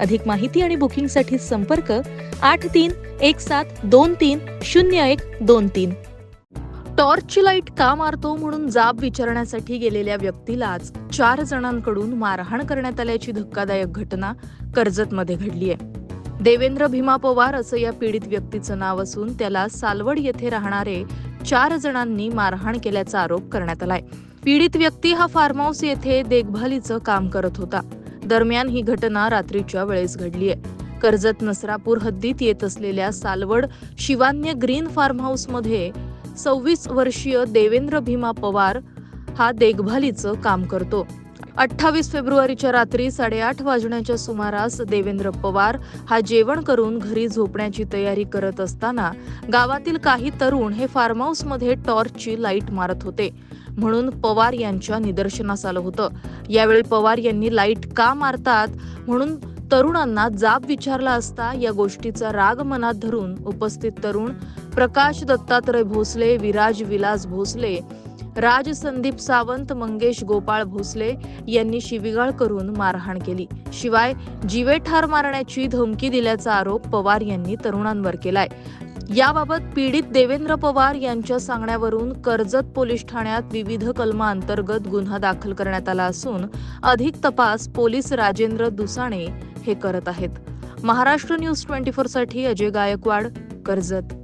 अधिक माहिती आणि बुकिंगसाठी संपर्क आठ तीन एक सात दोन तीन शून्य एक दोन तीन. टॉर्चची लाइट का मारतो म्हणून जाब विचारण्यासाठी गेलेल्या व्यक्तीलाच चार जणांकडून मारहाण करण्यात आल्याची धक्कादायक घटना कर्जतमध्ये घडली आहे देवेंद्र भीमा पवार असं या पीडित व्यक्तीचं नाव असून त्याला सालवड येथे राहणारे चार जणांनी मारहाण केल्याचा आरोप करण्यात आलाय. पीडित व्यक्ती हा फार्म हाऊस येथे देखभालीचं काम करत होता. दरम्यान ही घटना रात्रीच्या वेळेस घडली आहे कर्जत नसरापूर हद्दीत येत असलेल्या सालवड शिवान्य ग्रीन फार्म हाऊसमध्ये सव्वीस वर्षीय देवेंद्र भीमा पवार हा देखभालीचं काम करतो. अठ्ठावीस फेब्रुवारीच्या रात्री साडेआठ वाजण्याच्या सुमारास देवेंद्र पवार हा जेवण करून घरी झोपण्याची तयारी करत असताना गावातील काही तरुण हे फार्म हाऊसमध्ये टॉर्चची लाइट मारत होते. म्हणून पवार यांच्या निदर्शनास आलं होतं. यावेळी पवार यांनी लाइट का मारतात? म्हणून तरुणांना जाब विचारला असता या गोष्टीचा राग मनात धरून उपस्थित तरुण प्रकाश दत्तात्रय भोसले विराज विलास भोसले राज संदीप सावंत मंगेश गोपाळ भोसले यांनी शिविगाळ करून मारहाण केली. शिवाय जीवे ठार मारण्याची धमकी दिल्याचा आरोप पवार यांनी तरुणांवर केलाय. याबाबत पीडित देवेंद्र पवार यांच्या सांगण्यावरून कर्जत पोलीस ठाण्यात विविध कलमांतर्गत गुन्हा दाखल करण्यात आला असून अधिक तपास पोलीस राजेंद्र दुसाणे हे करत आहेत. महाराष्ट्र न्यूज ट्वेंटी फोरसाठी अजय गायकवाड कर्जत.